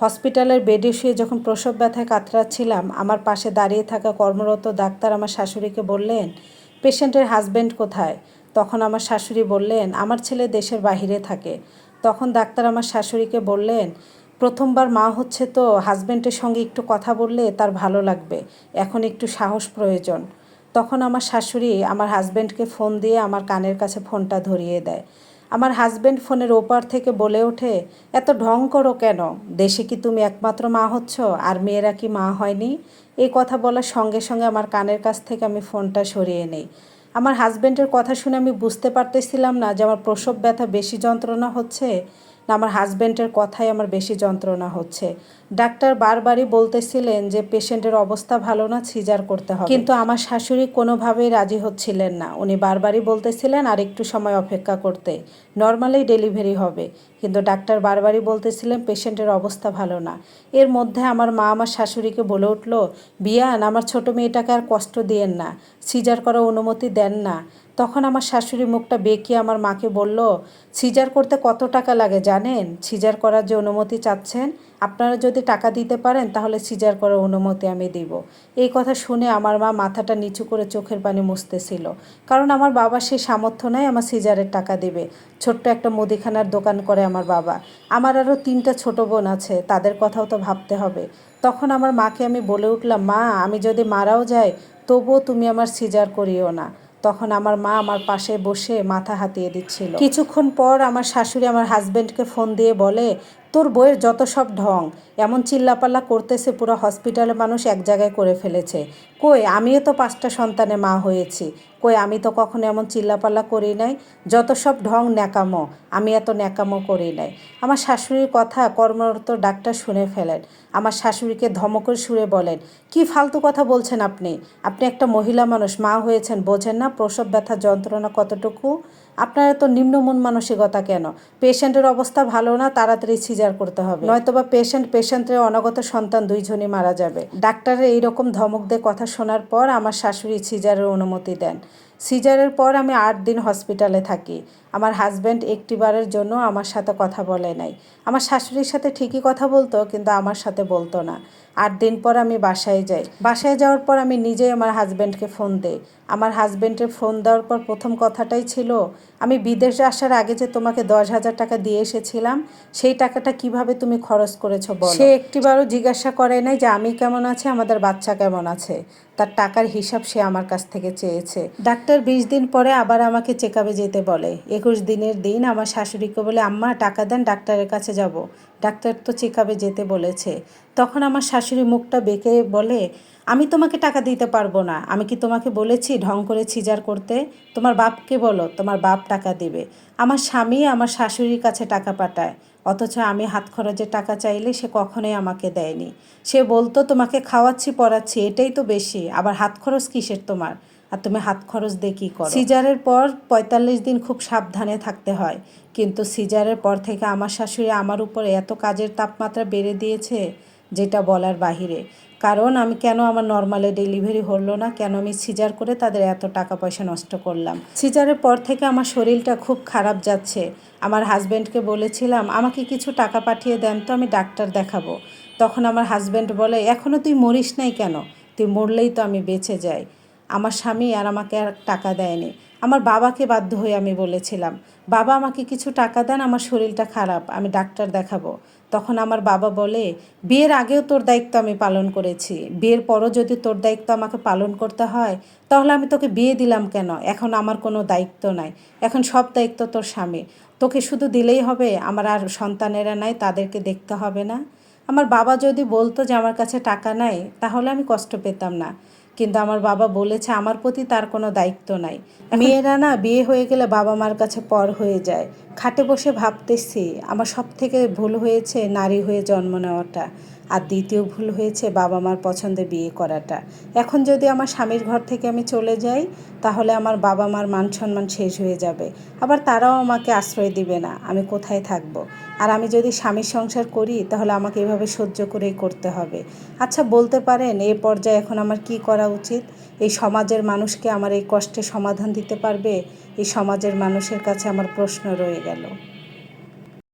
হসপিটালের বেডে শুয়ে যখন প্রসব ব্যথায় কাতরাচ্ছিলাম, আমার পাশে দাঁড়িয়ে থাকা কর্মরত ডাক্তার আমার শাশুড়িকে বললেন, পেশেন্টের হাজবেন্ড কোথায়? তখন আমার শাশুড়ি বললেন, আমার ছেলে দেশের বাহিরে থাকে। তখন ডাক্তার আমার শাশুড়িকে বললেন, প্রথমবার মা হচ্ছে তো, হাজবেন্ডের সঙ্গে একটু কথা বললে তার ভালো লাগবে, এখন একটু সাহস প্রয়োজন। তখন আমার শাশুড়ি আমার হাজব্যান্ডকে ফোন দিয়ে আমার কানের কাছে ফোনটা ধরিয়ে দেয়। আমার হাজব্যান্ড ফোনের ওপার থেকে বলে ওঠে, এত ঢং করো কেন? দেশে কি তুমি একমাত্র মা হচ্ছ? আর মেয়েরা কি মা হয়নি? এই কথা বলার সঙ্গে সঙ্গে আমার কানের কাছ থেকে আমি ফোনটা সরিয়ে নেই। আমার হাজব্যান্ডের কথা শুনে আমি বুঝতে পারতেছিলাম না যে আমার প্রসব ব্যথা বেশি যন্ত্রণা হচ্ছে, না আমার হাজব্যান্ডের কথাই আমার বেশি যন্ত্রণা হচ্ছে। ডাক্তার বারবারই বলতেছিলেন যে পেশেন্টের অবস্থা ভালো না, সিজার করতে হবে। কিন্তু আমার শাশুড়ি কোনোভাবেই রাজি হচ্ছিলেন না। উনি বারবারই বলতেছিলেন, আর একটু সময় অপেক্ষা করতে। নর্মালি ডেলিভারি হবে। কিন্তু ডাক্তার বারবারই বলতেছিলেন, পেশেন্টের অবস্থা ভালো না। এর মধ্যে আমার মা আমার শাশুড়িকে বলে উঠল, বিয়ান, আমার ছোট মেয়েটাকে আর কষ্ট দিয়েন না। সিজার করার অনুমতি দেন না। তখন আমার শাশুড়ি মুখটা বেঁকিয়ে আমার মাকে বলল, সিজার করতে কত টাকা লাগে জানেন? সিজার করার যে অনুমতি চাচ্ছেন আপনারা যদি টাকা দিতে পারেন, তাহলে সিজার করার অনুমতি আমি দিব। এই কথা শুনে আমার মা মাথাটা নিচু করে চোখের পানি মুছতেছিল। কারণ আমার বাবা সে সামর্থ্য নাই আমার সিজারের টাকা দেবে। ছোট্ট একটা মুদিখানার দোকান করে আমার বাবা। আমার আরও তিনটা ছোট বোন আছে, তাদের কথাও তো ভাবতে হবে। তখন আমার মাকে আমি বলে উঠলাম, মা, আমি যদি মারাও যাই, তবুও তুমি আমার সিজার করিও না। তখন আমার মা আমার পাশে বসে মাথা হাতিয়ে দিচ্ছিল। কিছুক্ষণ পর আমার শাশুড়ি আমার হাজবেন্ডকে ফোন দিয়ে বলে তোর বইয়ের যত সব ঢং, এমন চিল্লাপাল্লা করতেছে পুরো হসপিটালে মানুষ এক জায়গায় করে ফেলেছে। কই, আমিও তো পাঁচটা সন্তানে মা হয়েছি। কই, আমি তো কখনো এমন চিল্লাপাল্লা করি নাই? যত সব ঢং ন্যাকামো, আমি এত ন্যাকামো করি নাই। আমার শাশুড়ির কথা কর্মরত ডাক্তার শুনে ফেলেন। আমার শাশুড়িকে ধমকের সুরে বলেন, কি ফালতু কথা বলছেন আপনি? আপনি একটা মহিলা মানুষ, মা হয়েছেন, বোঝেন না প্রসব ব্যথা যন্ত্রণা কতটুকু? আপনার এত নিম্নমন মানসিকতা কেন? পেশেন্টের অবস্থা ভালো না, তাড়াতাড়ি সিজার করতে হবে। নয়তোবা পেশেন্ট, পেশেন্টের অনাগত সন্তান দুইজনই মারা যাবে। ডাক্তারের এইরকম ধমক দিয়ে কথা শোনার পর আমার শাশুড়ি সিজারের অনুমতি দেন। সিজারের পর আমি আট দিন হসপিটালে থাকি। আমার হাজব্যান্ড একটিবারের জন্য আমার সাথে কথা বলে নাই। আমার শাশুড়ির সাথে ঠিকই কথা বলতো, কিন্তু আমার সাথে বলতো না। আট দিন পর আমি বাসায় যাই। বাসায় যাওয়ার পর আমি নিজেই আমার হাজব্যান্ডকে ফোন দেই। আমার হাজব্যান্ডের ফোন দেওয়ার পর প্রথম কথাটাই ছিল, আমি বিদেশে আসার আগে যে তোমাকে দশ হাজার টাকা দিয়ে এসেছিলাম, সেই টাকাটা কীভাবে তুমি খরচ করেছ বল? সে একটিবারও জিজ্ঞাসা করে নাই যে আমি কেমন আছি, আমাদের বাচ্চা কেমন আছে। তার টাকার হিসাব সে আমার কাছ থেকে চেয়েছে। ডাক্তার বিশ দিন পরে আবার আমাকে চেক আপে যেতে বলে, একুশ দিনের দিন আমার শাশুড়িকে বলে, আম্মা, টাকা দেন, ডাক্তারের কাছে যাব। ডাক্তার তো চেক যেতে বলেছে। তখন আমার শাশুড়ি মুখটা বেঁকে বলে, আমি তোমাকে টাকা দিতে পারব না। আমি কি তোমাকে বলেছি ঢং করে ছিজার করতে? তোমার বাপকে বলো, তোমার বাপ টাকা দেবে। আমার স্বামী আমার শাশুড়ির কাছে টাকা পাঠায়। অথচ আমি হাত খরচের টাকা চাইলে সে কখনোই আমাকে দেয়নি। সে বলতো, তোমাকে খাওয়াচ্ছি, পড়াচ্ছি, এটাই তো বেশি। আবার হাত খরচ কিসের তোমার? আর তুমি হাত খরচ দিয়ে কী করো? সিজারের পর পঁয়তাল্লিশ দিন খুব সাবধানে থাকতে হয়। কিন্তু সিজারের পর থেকে আমার শাশুড়ি আমার উপর এত কাজের তাপমাত্রা বেড়ে দিয়েছে যেটা বলার বাহিরে। কারণ আমি কেন আমার নর্মালে ডেলিভারি হলো না? কেন আমি সিজার করে তাদের এত টাকা পয়সা নষ্ট করলাম? সিজারের পর থেকে আমার শরীরটা খুব খারাপ যাচ্ছে। আমার হাজব্যান্ডকে বলেছিলাম, আমাকে কিছু টাকা পাঠিয়ে দেন তো, আমি ডাক্তার দেখাবো। তখন আমার হাজব্যান্ড বলে এখনও তুই মরিস নাই কেন? তুই মরলেই তো আমি বেঁচে যাই। আমার স্বামী আর আমাকে আর টাকা দেয়নি। আমার বাবাকে বাধ্য হয়ে আমি বলেছিলাম, বাবা আমাকে কিছু টাকা দেন, আমার শরীরটা খারাপ, আমি ডাক্তার দেখাবো। তখন আমার বাবা বলে, বিয়ের আগেও তোর দায়িত্ব আমি পালন করেছি, বিয়ের পরও যদি তোর দায়িত্ব আমাকে পালন করতে হয়, তাহলে আমি তোকে বিয়ে দিলাম কেন? এখন আমার কোনো দায়িত্ব নাই, এখন সব দায়িত্ব তোর স্বামী তোকে শুধু দিলেই হবে, আমার আর সন্তানেরা নাই, তাদেরকে দেখতে হবে না। আমার বাবা যদি বলতো যে আমার কাছে টাকা নাই, তাহলে আমি কষ্ট পেতাম না। কিন্তু আমার বাবা বলেছে আমার প্রতি তার কোনো দায়িত্ব নাই। মেয়েরা না বিয়ে হয়ে গেলে বাবা মার কাছে পর হয়ে যায়। খাটে বসে ভাবতেছি আমার সব থেকে ভুল হয়েছে নারী হয়ে জন্ম নেওয়াটা আর দ্বিতীয় ভুল হয়েছে বাবা মার পছন্দে বিয়ে করাটা। এখন যদি আমার স্বামীর ঘর থেকে আমি চলে যাই তাহলে আমার বাবা মার মান সম্মান শেষ হয়ে যাবে। আবার তারাও আমাকে আশ্রয় দিবে না আমি কোথায় থাকব। আর আমি যদি স্বামীর সংসার করি, তাহলে আমাকে এভাবে সহ্য করেই করতে হবে। আচ্ছা বলতে পারেন, এ পর্যায়ে এখন আমার কি করা উচিত? এই সমাজের মানুষকে আমার এই কষ্টে সমাধান দিতে পারবে? এই সমাজের মানুষের কাছে আমার প্রশ্ন রয়ে গেল।